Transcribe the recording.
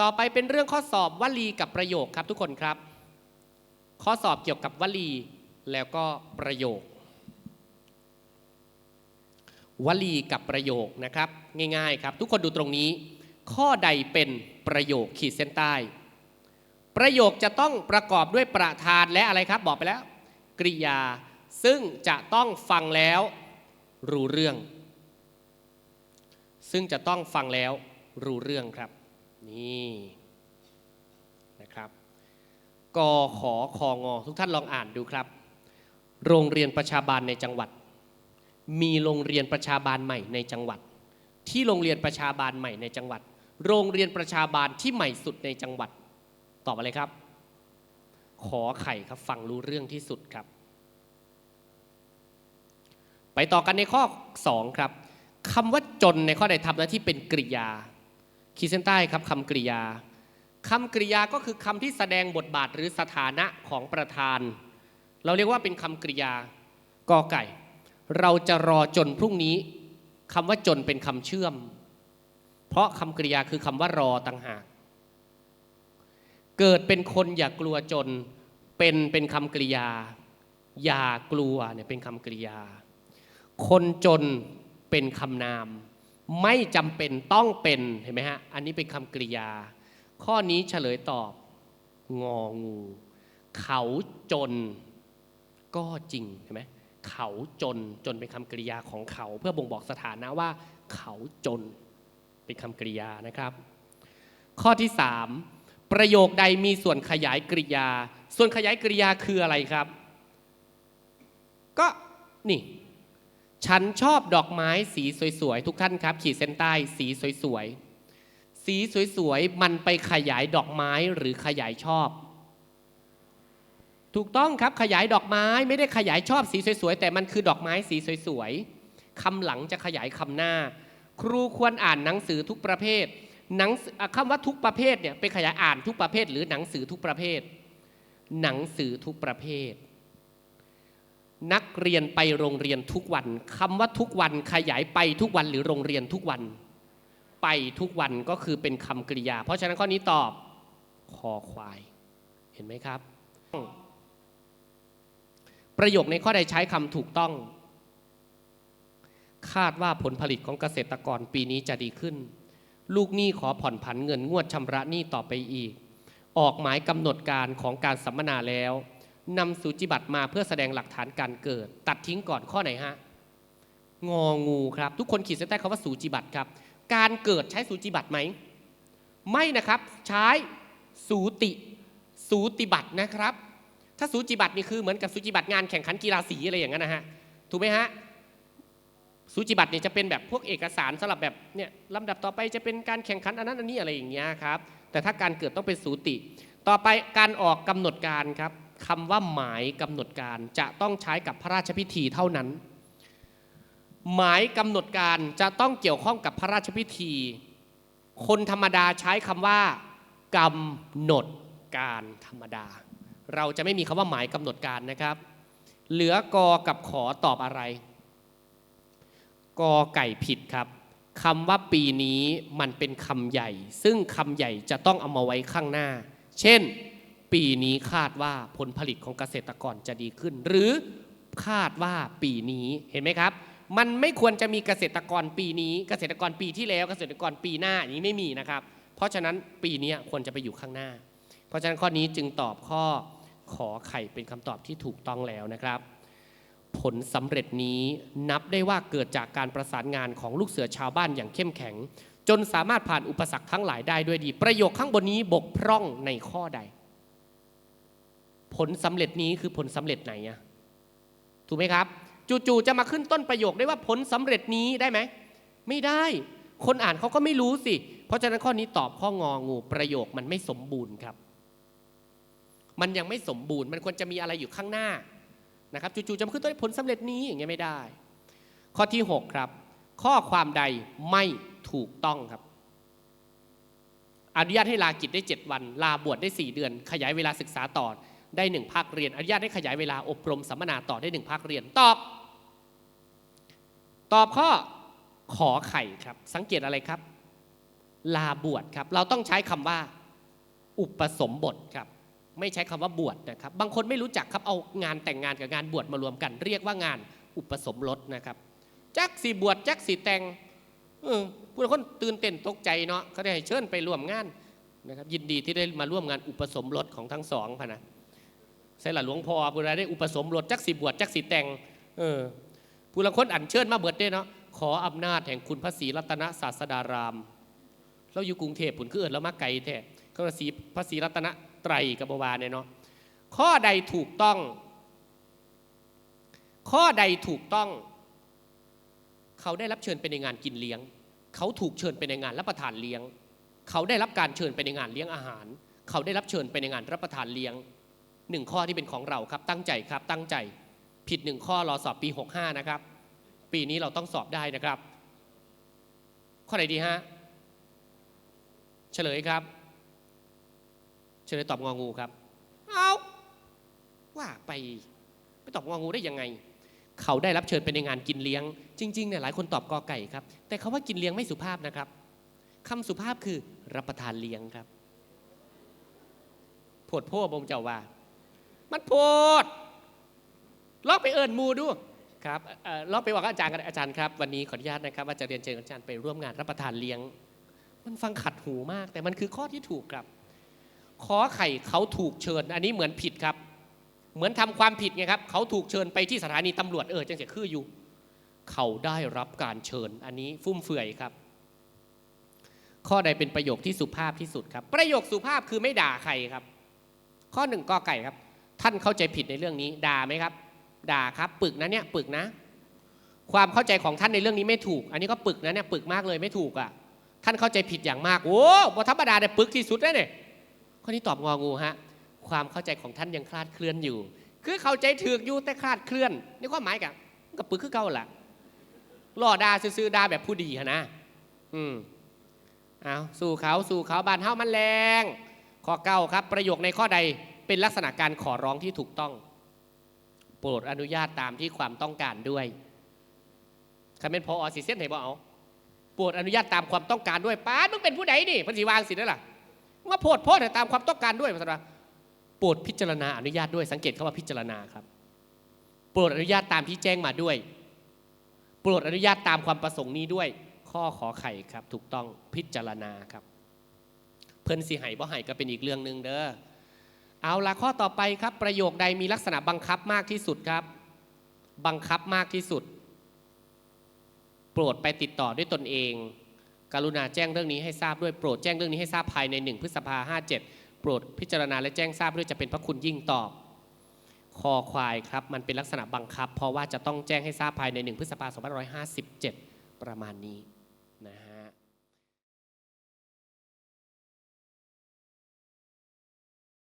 ต่อไปเป็นเรื่องข้อสอบวลีกับประโยคครับทุกคนครับ ข้อสอบเกี่ยวกับวลีแล้วก็ประโยควลีกับประโยคนะครับง่ายๆครับ ทุกคนดูตรงนี้ ข้อใดเป็นประโยคขีดเส้นใต้ ประโยคจะต้องประกอบด้วยประธานและอะไรครับ บอกไปแล้ว กริยา ซึ่งจะต้องฟังแล้วรู้เรื่อง ซึ่งจะต้องฟังแล้วรู้เรื่องครับ นี่นะครับกขอคองอทุกท่านลองอ่านดูครับ โรงเรียนประชาบาลในจังหวัด มีโรงเรียนประชาบาลใหม่ในจังหวัด ที่โรงเรียนประชาบาลใหม่ในจังหวัด โรงเรียนประชาบาลที่ใหม่สุดในจังหวัด ตอบอะไรครับ ขอไข่ครับฟังรู้เรื่องที่สุดครับ ไปต่อกันในข้อ 2 ครับคำว่าจนในข้อใดทำหน้าที่เป็นกริยา ขีดเส้นใต้ครับคำกริยาคำกริยาก็คือคำที่แสดงบทบาทหรือสถานะของประธาน เราเรียกว่าเป็นคำกริยากอไก่ เราจะรอจนพรุ่งนี้คำว่าจนเป็นคำเชื่อม เพราะคำกริยาคือคำว่ารอต่างหาก เกิดเป็นคนอย่ากลัวจนเป็นเป็นคำกริยา อย่ากลัวเนี่ยเป็นคำกริยา คนจนเป็นคำนาม ไม่จำเป็นต้องเป็นเห็นไหมฮะอันนี้เป็นคำกริยา ข้อนี้เฉลยตอบงองู เขาจนก็จริงเห็นไหมเขาจนจนเป็นคำกริยาของเขา เพื่อบ่งบอกสถานะว่า เขาจนเป็นคำกริยานะครับ ข้อที่สามประโยคใดมีส่วนขยายกริยา ส่วนขยายกริยาคืออะไรครับ ก็นี่ ฉันชอบดอกไม้สีสวยๆ ทุกท่านครับ ขีดเส้นใต้สีสวยๆ สีสวยๆ มันไปขยายดอกไม้หรือขยายชอบ ถูกต้องครับขยายดอกไม้ไม่ได้ขยายชอบสีสวยๆ แต่มันคือดอกไม้สีสวยๆคำหลังจะขยายคำหน้า ครูควรอ่านหนังสือทุกประเภทหนังคำว่าทุกประเภทเนี่ยไปขยายอ่านทุกประเภท หรือหนังสือทุกประเภท หนังสือทุกประเภท นักเรียนไปโรงเรียนทุกวันคำว่าทุกวันขยายไปทุกวันหรือโรงเรียนทุกวัน ไปทุกวันก็คือเป็นคำกริยา เพราะฉะนั้นข้อนี้ตอบคอควาย เห็นไหมครับ ประโยคในข้อใดใช้คำถูกต้อง คาดว่าผลผลิตของเกษตรกรปีนี้จะดีขึ้น ลูกหนี้ขอผ่อนผันเงินงวดชำระหนี้ต่อไปอีก ออกหมายกำหนดการของการสัมมนาแล้ว นำสูจิบัตรมาเพื่อแสดงหลักฐานการเกิด ตัดทิ้งก่อนข้อไหนฮะงองูครับ ทุกคนขีดเส้นใต้คำว่าสูจิบัตรครับ การเกิดใช้สูจิบัตรไหม ไม่นะครับใช้สูติสูติบัตรนะครับ ถ้าสูจิบัตรนี่คือเหมือนกับสูจิบัตรงานแข่งขันกีฬาสีอะไรอย่างนั้นนะฮะถูกไหมฮะสูจิบัตรเนี่ยจะเป็นแบบพวกเอกสารสำหรับแบบเนี่ยลำดับต่อไปจะเป็นการแข่งขันอันนั้นอันนี้อะไรอย่างเงี้ยครับแต่ถ้าการเกิดต้องเป็นสูติ ต่อไปการออกกำหนดการครับ คำว่าหมายกำหนดการจะต้องใช้กับพระราชพิธีเท่านั้น หมายกำหนดการจะต้องเกี่ยวข้องกับพระราชพิธี คนธรรมดาใช้คำว่ากำหนดการธรรมดา เราจะไม่มีคำว่าหมายกำหนดการนะครับ เหลือกอกับขอตอบอะไร กอไก่ผิดครับคำว่าปีนี้มันเป็นคำใหญ่ ซึ่งคำใหญ่จะต้องเอามาไว้ข้างหน้า เช่น ปีนี้คาดว่าผลผลิตของเกษตรกรจะดีขึ้น หรือคาดว่าปีนี้เห็นไหมครับ มันไม่ควรจะมีเกษตรกรปีนี้ เกษตรกรปีที่แล้ว เกษตรกรปีหน้าอย่างนี้ไม่มีนะครับ เพราะฉะนั้นปีนี้ควรจะไปอยู่ข้างหน้า เพราะฉะนั้นข้อนี้จึงตอบข้อขอไข่เป็นคำตอบที่ถูกต้องแล้วนะครับ ผลสำเร็จนี้นับได้ว่าเกิดจากการประสานงานของลูกเสือชาวบ้านอย่างเข้มแข็ง จนสามารถผ่านอุปสรรคทั้งหลายได้ด้วยดี ประโยคข้างบนนี้บกพร่องในข้อใด ผลสำเร็จนี้คือผลสำเร็จไหนอะถูกไหมครับ จู่ๆจะมาขึ้นต้นประโยคได้ว่าผลสำเร็จนี้ได้ไหมไม่ได้ คนอ่านเขาก็ไม่รู้สิ เพราะฉะนั้นข้อนี้ตอบข้ององูประโยคมันไม่สมบูรณ์ครับ มันยังไม่สมบูรณ์ มันควรจะมีอะไรอยู่ข้างหน้านะครับจู่ๆจะมาขึ้นต้นผลสำเร็จนี้อย่างเงี้ยไม่ได้ ข้อที่ 6 ครับ ข้อความใดไม่ถูกต้องครับอนุญาตให้ลากิจได้ 7 วัน ลาบวชได้ 4 เดือน ขยายเวลาศึกษาต่อ ได้1ภาคเรียน อนุญาตให้ขยายเวลาอบรมสัมมนาต่อได้1ภาคเรียนตอบ ตอบข้อขอไข่ครับ สังเกตอะไรครับ ลาบวชครับ เราต้องใช้คำว่า อุปสมบทครับ ไม่ใช้คำว่าบวชนะครับ บางคนไม่รู้จักครับเอางานแต่งงานกับงานบวชมารวมกัน เรียกว่างานอุปสมรสนะครับจักสีบวชจักสีแต่งผู้คนตื่นเต้นตกใจเนาะเขาได้เชิญไปร่วมงานนะครับยินดีที่ได้มาร่วมงานอุปสมรสของทั้งสองพะนะ ใช่หละหลวงพ่อผู้ใดได้อุปสมรสจักสีบวชจักสีแต่งเออผู้ละคนอัญเชิญมาเบิดได้เนาะขออำนาจแห่งคุณพระศรีรัตนศาสดารามเราอยู่กรุงเทพผุนคือเอินแล้วมาไกลแท้ก็ศรีพระศรีรัตนไตรกับบวาเนี่ยเนาะข้อใดถูกต้อง ข้อใดถูกต้อง เขาได้รับเชิญไปในงานกินเลี้ยง เขาถูกเชิญไปในงานรับประทานเลี้ยง เขาได้รับการเชิญไปในงานเลี้ยงอาหาร เขาได้รับเชิญไปในงานรับประทานเลี้ยง หนึ่งข้อที่เป็นของเราครับตั้งใจครับตั้งใจผิดหนึ่งข้อรอสอบปี 65 นะครับ ปีนี้เราต้องสอบได้นะครับ ข้อไหนดีฮะเฉลยครับ เฉลยตอบงองูครับ เอาว่าไปไปตอบงองูได้ยังไง เขาได้รับเชิญไปในงานกินเลี้ยง จริงๆเนี่ยหลายคนตอบกอไก่ครับ แต่เขาว่ากินเลี้ยงไม่สุภาพนะครับคำสุภาพคือรับประทานเลี้ยงครับโพดพ่บงเจ้าว่า มันโพดลอกไปเอิญมูดูครับลอกไปบอกอาจารย์กันอาจารย์ครับ วันนี้ขออนุญาตนะครับว่าจะเรียนเชิญอาจารย์ไปร่วมงานรับประทานเลี้ยง มันฟังขัดหูมาก แต่มันคือข้อที่ถูกครับ ขอไข่เขาถูกเชิญ อันนี้เหมือนผิดครับ เหมือนทำความผิดไงครับ เขาถูกเชิญไปที่สถานีตำรวจเออจังเสียคืออยู่ เขาได้รับการเชิญ อันนี้ฟุ่มเฟือยครับ ข้อใดเป็นประโยคที่สุภาพที่สุดครับ ประโยคสุภาพคือไม่ด่าใครครับ ข้อหนึ่งกอไก่ครับ ท่านเข้าใจผิดในเรื่องนี้ ด่าไหมครับ ด่าครับ ปึกนะเนี่ยปึกนะ ความเข้าใจของท่านในเรื่องนี้ไม่ถูก อันนี้ก็ปึกนะเนี่ยปึกมากเลยไม่ถูกอะ ท่านเข้าใจผิดอย่างมากโอ้บธรรมดาเนี่ยปึกที่สุดเลยเนี่ยข้อนี้ตอบงองูฮะ ความเข้าใจของท่านยังคลาดเคลื่อนอยู่ คือเข้าใจถือกอยู่แต่คลาดเคลื่อนนี่ความหมายกับกับปึกคือเก่าล่ะล่อดาซื้อดาแบบผู้ดีนะ อืมเอาสู่เขาสู่เขาบานเฮ้ามันแรง ข้อเก้าครับ ประโยคในข้อใด เป็นลักษณะการขอร้องที่ถูกต้อง โปรดอนุญาตตามที่ความต้องการด้วยคำเป็นพออสิเส้นไหนบ่เอาโปรดอนุญาตตามความต้องการด้วยป้ามึงเป็นผู้ใดนี่พันธิวางสินั่นล่ะว่าโพดโพดให้ตามความต้องการด้วยพันธิวาโปรดพิจารณาอนุญาตด้วยสังเกตคำว่าพิจารณาครับ โปรดอนุญาตตามที่แจ้งมาด้วย โปรดอนุญาตตามความประสงค์นี้ด้วย ข้อขอไข่ครับ ถูกต้องพิจารณาครับ เพิ่นสิไห้บ่ไห้ก็เป็นอีกเรื่องหนึ่งเด้อ เอาละข้อต่อไปครับประโยคใดมีลักษณะบังคับมากที่สุดครับ บังคับมากที่สุด โปรดไปติดต่อด้วยตนเอง กรุณาแจ้งเรื่องนี้ให้ทราบด้วยโปรดแจ้งเรื่องนี้ให้ทราบภายใน1พฤษภาห้าเจ็ดโปรดพิจารณาและแจ้งทราบด้วยจะเป็นพระคุณยิ่งตอบคอควายครับมันเป็นลักษณะบังคับ เพราะว่าจะต้องแจ้งให้ทราบภายใน1พฤษภา2557 ประมาณนี้นะฮะ